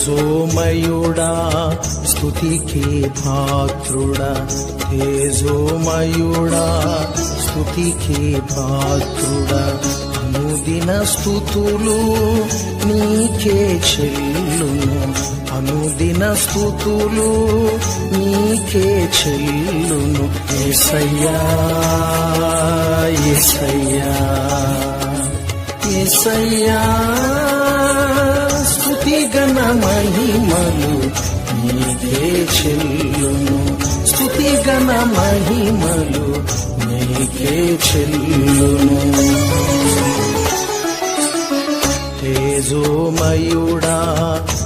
తేజోమయుడా స్తుతికి పాత్రుడా. తేజోమయుడా స్తుతికి పాత్రుడా. అనుదిన స్థుతులు నీకే చెల్లును అనుదిన స్థుతులు నీకే చెల్లును ఎసయ్యా ఎసయ్యా ఎసయ్యా మహిమలు నీకే చెల్లును. స్తుతి గణ మహిమలు నీకే చెల్లును. తేజోమయుడా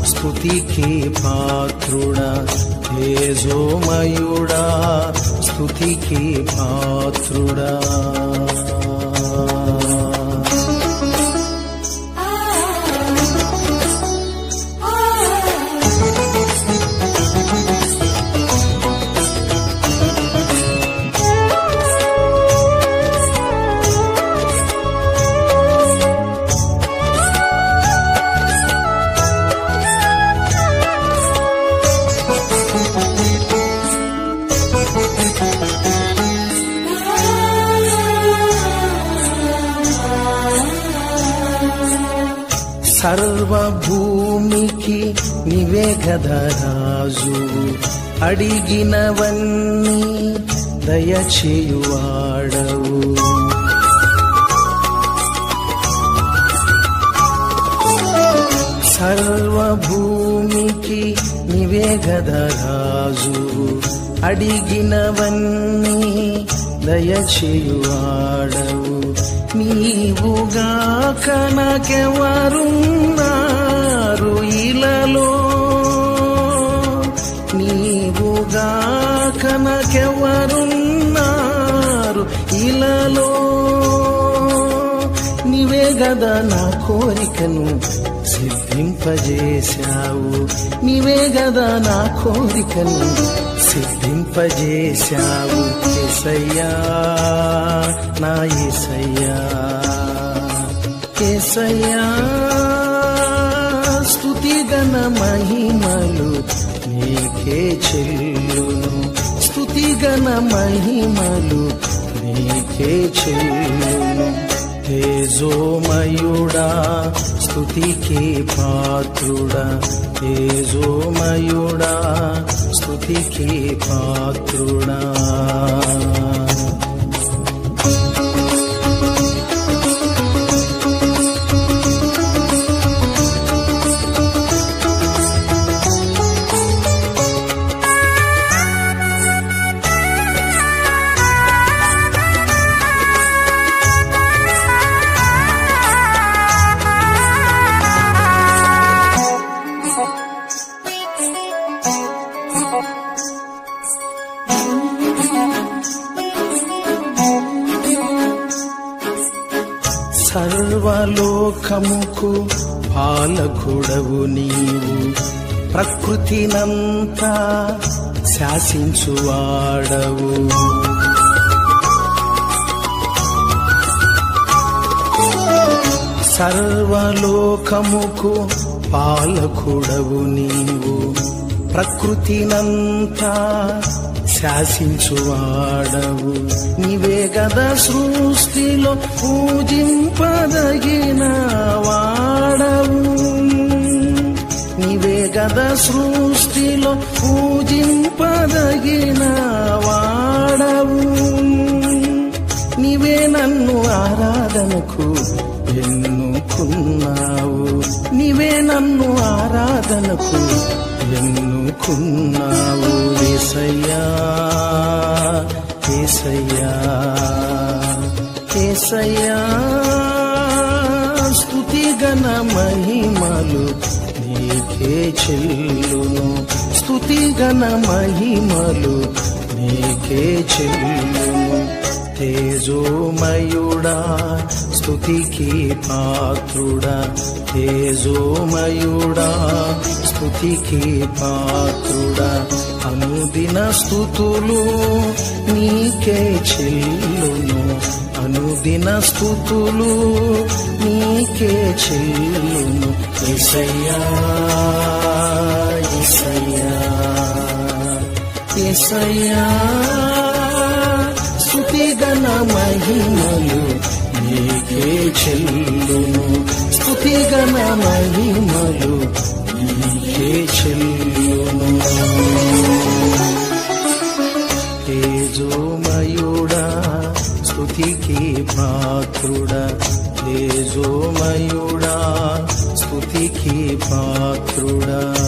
స్తుతికి పాత్రుడా. తేజోమయుడా స్తుతికి పాత్రుడా. సర్వభూమికి నివే కదా రాజు అడిగినవన్నీ దయచేయువాడవు. సర్వభూమికి నివే కదా రాజు అడిగినవన్నీ దయచేయువాడవు. నీవుగా కనకెవరున్నారు ఇలలో? నీవుగా కనకెవరున్నారు ఇలలో? నీవే గదా నా కోరికను సిద్ధింపజేశావు. నీవే గదా నా కోరికను సిద్ధింపజేశావు ఎసయ్యా నా ఎసయ్యా ఎసయ్యా స్తుతిగన మహిమలు నీకే చెల్లును. స్తుతిగన మహిమలు నీకే చెల్లును. తేజోమయుడా స్తుతికి పాత్రుడా. తేజోమయుడా స్తుతికి పాత్రుడా సర్వలోకముకు పాలకుడవు నీవు. ప్రకృతినంతా శాసించువాడవు. సర్వలోకముకు పాలకుడవు నీవు. ప్రకృతినంతా శాసించువాడవు. నీవే కదా సృష్టిలో పూజింపదగిన వాడవు. నీవే కదా సృష్టిలో పూజింపదగిన వాడవు. ఆరాధనకు ఎన్నుకున్నావు? నీవే నన్ను ఆరాధనకు ఎన్నుకున్నావు? ఏసయ్యా ఏసయ్యా ఏసయ్యా స్థుతి గణ మహిమలు నీకే చెల్లును. స్థుతి గణ మహిమలు నీకే చెల్లును. తేజోమయుడా స్థుతికి పాత్రుడా. తేజోమయుడా స్థుతికి పాత్రుడా. అనుదిన స్థుతులు నీకే చెల్లును. అనుదిన స్థుతులు నీకే చెల్లును. ఇసయ్యా ఇసయ్యా ఇసయ్యా గణ మహిమలు నీకే చెల్లును. స్థుతి గణ మహిమలు నీకే చెల్లును. తేజోమయుడా స్థుతికి పాత్రుడా. తేజోమయుడా స్థుతికి పాత్రుడా.